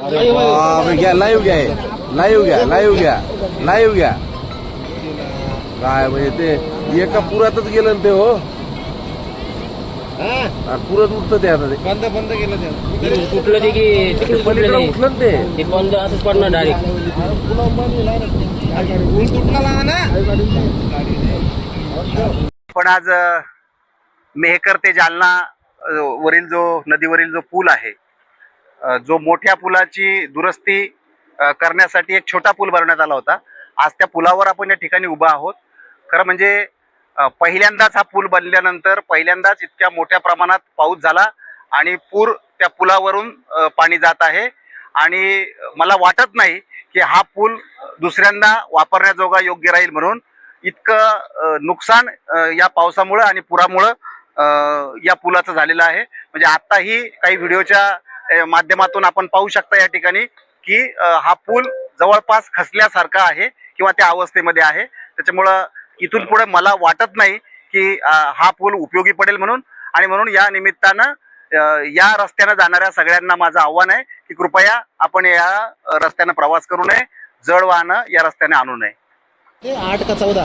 अरे घ्या लाईव्ह घ्या लाईव्ह घ्या लाईव्ह घ्या लाईव्ह घ्या. काय म्हणजे ते एका पुरातच गेलं ना ते हो. पुरत उठतं ते आता ते. बंद बंद केलं ते ते की पलीकडे उठलं ते. बंद असंच पडणार डायरेक्ट पण आज मेहकर ते जालना वरील जो नदीवरील जो पूल आहे जो मोठ्या पुलाची दुरुस्ती करण्यासाठी एक छोटा पूल बनवण्यात आला होता. आज त्या पुलावर आपण या ठिकाणी उभा आहोत. खरं म्हणजे पहिल्यांदाच हा पूल बनल्यानंतर पहिल्यांदाच इतक्या मोठ्या प्रमाणात पाऊस झाला आणि पूर त्या पुलावरून पाणी जात आहे. आणि मला वाटत नाही की हा पूल दुसऱ्यांदा वापरण्याजोगा योग्य राहील म्हणून इतकं नुकसान या पावसामुळं आणि पुरामुळं या पुलाचं झालेलं आहे. म्हणजे आत्ताही काही व्हिडिओच्या माध्यमातून आपण पाहू शकता या ठिकाणी की हा पूल जवळपास खसल्यासारखा आहे किंवा त्या अवस्थेमध्ये आहे. त्याच्यामुळं इथून पुढे मला वाटत नाही की हा पूल उपयोगी पडेल म्हणून आणि म्हणून या निमित्तानं या रस्त्यानं जाणाऱ्या सगळ्यांना माझं आव्हान आहे की कृपया आपण या रस्त्यानं प्रवास करू नये. जड वाहनं या रस्त्याने आणू नये. आठ का चौदा?